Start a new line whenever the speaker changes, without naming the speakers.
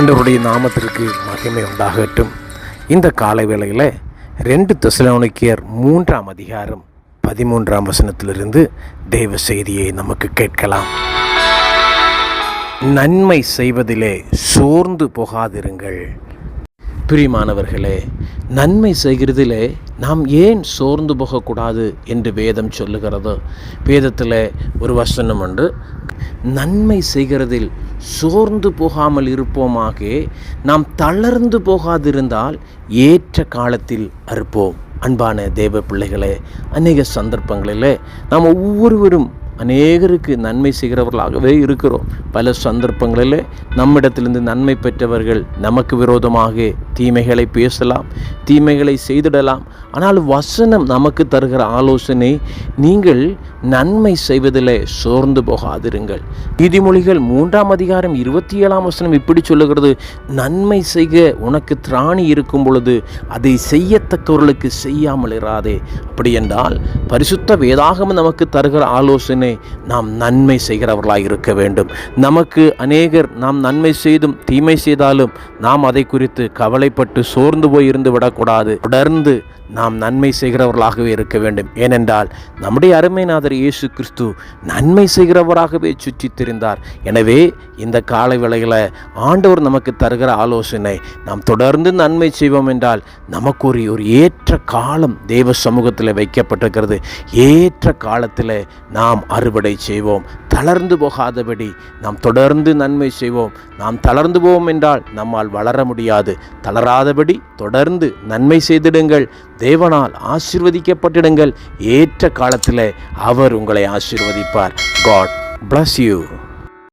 ஆண்டவருடைய நாமத்திற்கு மகிமை உண்டாகட்டும். இந்த காலை வேளையில் ரெண்டு தெசலோனிக்கேயர் மூன்றாம் அதிகாரம் பதிமூன்றாம் வசனத்திலிருந்து தேவ செய்தியை நமக்கு கேட்கலாம். நன்மை செய்வதிலே சோர்ந்து போகாதிருங்கள். பிரியமானவர்களே நன்மை செய்கிறதிலே நாம் ஏன் சோர்ந்து போகக்கூடாது என்று வேதம் சொல்லுகிறது. வேதத்தில் ஒரு வசனம் உண்டு. நன்மை செய்கிறதில் சோர்ந்து போகாமல் இருப்போமாக நாம் தளர்ந்து போகாதிருந்தால் ஏற்ற காலத்தில் அறுப்போம். அன்பான தேவ பிள்ளைகளே அநேக சந்தர்ப்பங்களில் நாம் ஒவ்வொருவரும் அநேகருக்கு நன்மை செய்கிறவர்களாகவே இருக்கிறோம். பல சந்தர்ப்பங்களில் நம்மிடத்திலிருந்து நன்மை பெற்றவர்கள் நமக்கு விரோதமாக தீமைகளை பேசலாம் தீமைகளை செய்திடலாம். ஆனால் வசனம் நமக்கு தருகிற ஆலோசனை நீங்கள் நன்மை செய்வதில் சோர்ந்து போகாதிருங்கள். நீதிமொழிகள் மூன்றாம் அதிகாரம் இருபத்தி ஏழாம் வசனம் இப்படி சொல்லுகிறது நன்மை செய்க உனக்கு திராணி இருக்கும் பொழுது அதை செய்யத்தக்கவர்களுக்கு செய்யாமல் இராதே. அப்படி என்றால் பரிசுத்த வேதாகம் நமக்கு தருகிற ஆலோசனை நாம் நன்மை செய்கிறவர்களாக இருக்க வேண்டும். நமக்கு அநேகர் நாம் நன்மை செய்தும் தீமை செய்தாலும் நாம் அதை குறித்து கவலைப்பட்டு சோர்ந்து போய் இருந்து விடக்கூடாது. தொடர்ந்து நாம் நன்மை செய்கிறவர்களாகவே இருக்க வேண்டும். ஏனென்றால் நம்முடைய அருமைநாதர் இயேசு கிறிஸ்து நன்மை செய்கிறவராகவே சுற்றித் திரிந்தார் எனவே இந்த கால வேளையில் ஆண்டவர் நமக்கு தருகிற ஆலோசனை நாம் தொடர்ந்து நன்மை செய்வோம் என்றால் நமக்கு ஒரு ஒரு ஏற்ற காலம் தேவ சமூகத்தில் வைக்கப்பட்டிருக்கிறது. ஏற்ற காலத்தில் நாம் அறுவடை செய்வோம். தளர்ந்து போகாதபடி நாம் தொடர்ந்து நன்மை செய்வோம். நாம் தளர்ந்து போவோம் என்றால் நம்மால் வளர முடியாது. தளராதபடி தொடர்ந்து நன்மை செய்திடுங்கள். தேவனால் ஆசிர்வதிக்கப்பட்டிடுங்கள். ஏற்ற காலத்தில் அவர் உங்களை ஆசிர்வதிப்பார். God bless you